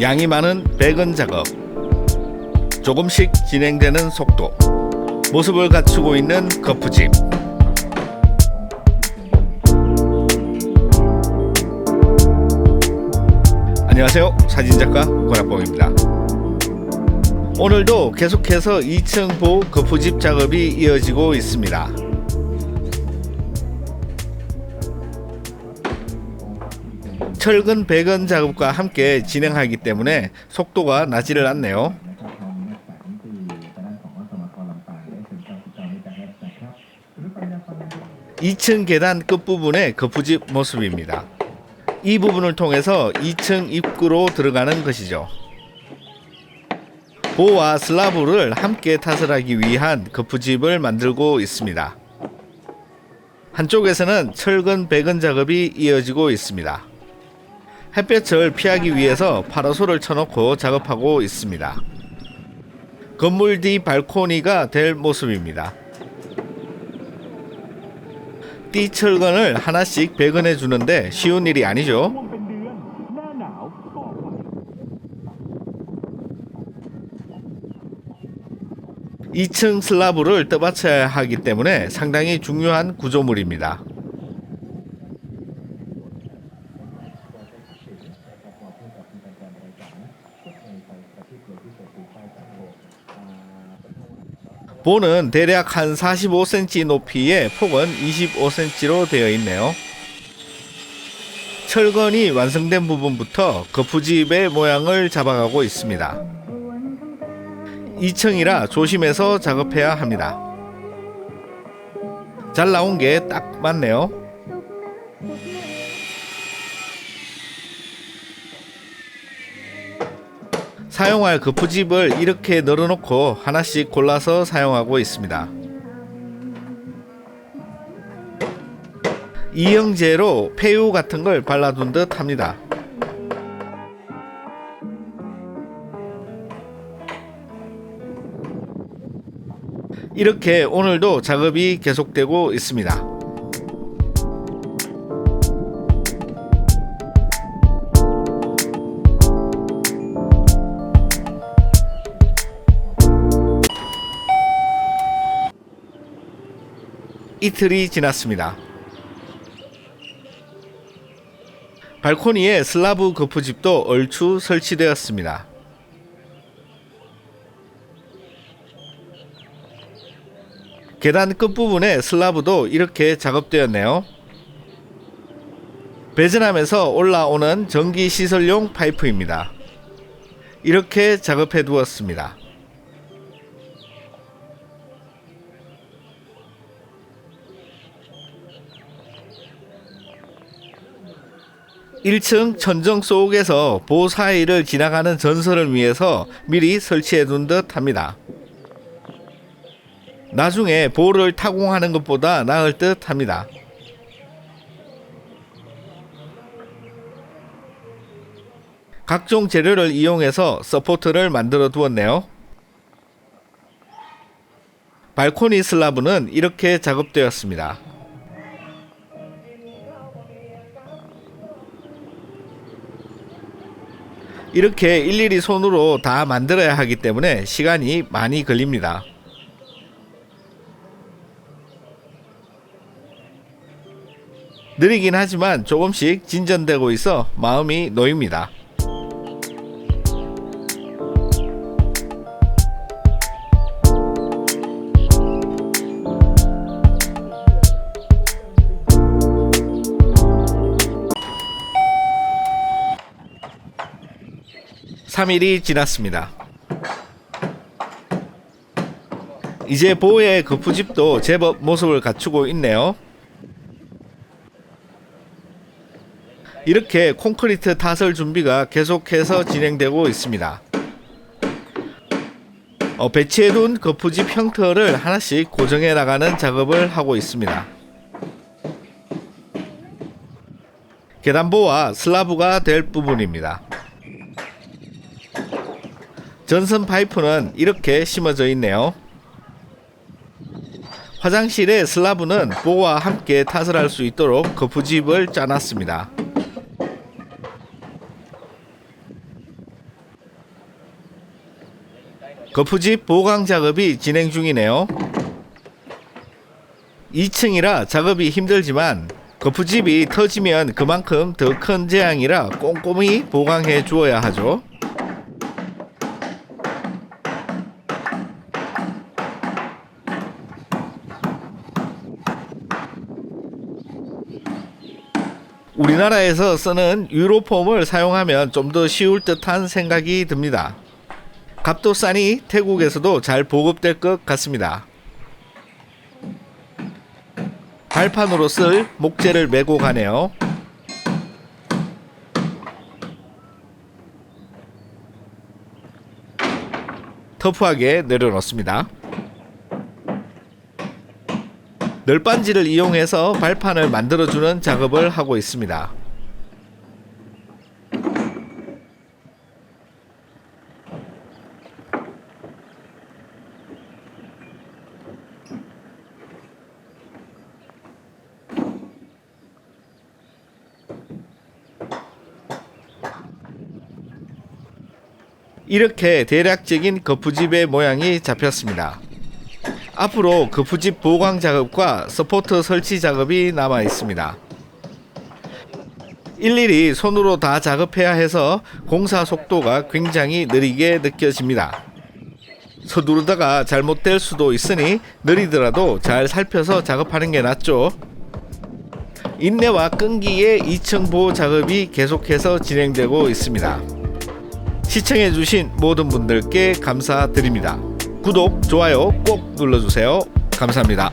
양이 많은 배근 작업. 조금씩 진행되는 속도. 모습을 갖추고 있는 거푸집. 안녕하세요. 사진작가 권학봉입니다. 오늘도 계속해서 2층 보 거푸집 작업이 이어지고 있습니다. 철근 배근 작업과 함께 진행하기 때문에 속도가 나지를 않네요. 2층 계단 끝부분의 거푸집 모습입니다. 이 부분을 통해서 2층 입구로 들어가는 것이죠. 보와 슬라브를 함께 타설하기 위한 거푸집을 만들고 있습니다. 한쪽에서는 철근 배근 작업이 이어지고 있습니다. 햇볕을 피하기 위해서 파라솔을 쳐놓고 작업하고 있습니다. 건물 뒤 발코니가 될 모습입니다. 띠 철근을 하나씩 배근해 주는데 쉬운 일이 아니죠. 2층 슬라브를 떠받쳐야 하기 때문에 상당히 중요한 구조물입니다. 보는 대략 한 45cm 높이에 폭은 25cm로 되어 있네요. 철건이 완성된 부분부터 거푸집의 모양을 잡아가고 있습니다. 2층이라 조심해서 작업해야 합니다. 잘 나온 게 딱 맞네요. 사용할 거푸집을 이렇게 널어놓고 하나씩 골라서 사용하고 있습니다. 이영제로 폐유 같은 걸 발라둔 듯 합니다. 이렇게 오늘도 작업이 계속되고 있습니다. 이틀이 지났습니다. 발코니에 슬라브 거푸집도 얼추 설치되었습니다. 계단 끝부분에 슬라브도 이렇게 작업되었네요. 배전함에서 올라오는 전기 시설용 파이프입니다. 이렇게 작업해 두었습니다. 일층 천정 속에서 보 사이를 지나가는 전선을 위해서 미리 설치해 둔 듯 합니다. 나중에 보를 타공하는 것보다 나을 듯 합니다. 각종 재료를 이용해서 서포트를 만들어 두었네요. 발코니 슬라브는 이렇게 작업되었습니다. 이렇게 일일이 손으로 다 만들어야 하기 때문에 시간이 많이 걸립니다. 느리긴 하지만 조금씩 진전되고 있어 마음이 놓입니다. 삼일이 지났습니다. 이제 보의 거푸집도 제법 모습을 갖추고 있네요. 이렇게 콘크리트 타설 준비가 계속해서 진행되고 있습니다. 어, 배치해둔 거푸집 형태를 하나씩 고정해 나가는 작업을 하고 있습니다. 계단보와 슬라브가 될 부분입니다. 전선 파이프는 이렇게 심어져 있네요. 화장실의 슬라브는 보와 함께 타설할 수 있도록 거푸집을 짜놨습니다. 거푸집 보강 작업이 진행 중이네요. 2층이라 작업이 힘들지만 거푸집이 터지면 그만큼 더 큰 재앙이라 꼼꼼히 보강해 주어야 하죠. 우리나라에서 쓰는 유로폼을 사용하면 좀 더 쉬울 듯한 생각이 듭니다. 값도 싸니 태국에서도 잘 보급될 것 같습니다. 발판으로 쓸 목재를 메고 가네요. 터프하게 내려놓습니다. 널빤지를 이용해서 발판을 만들어주는 작업을 하고 있습니다. 이렇게 대략적인 거푸집의 모양이 잡혔습니다. 앞으로 거푸집 보강 작업과 서포트 설치 작업이 남아 있습니다. 일일이 손으로 다 작업해야 해서 공사 속도가 굉장히 느리게 느껴집니다. 서두르다가 잘못될 수도 있으니 느리더라도 잘 살펴서 작업하는 게 낫죠. 인내와 끈기의 2층 보호 작업이 계속해서 진행되고 있습니다. 시청해주신 모든 분들께 감사드립니다. 구독, 좋아요 꼭 눌러주세요. 감사합니다.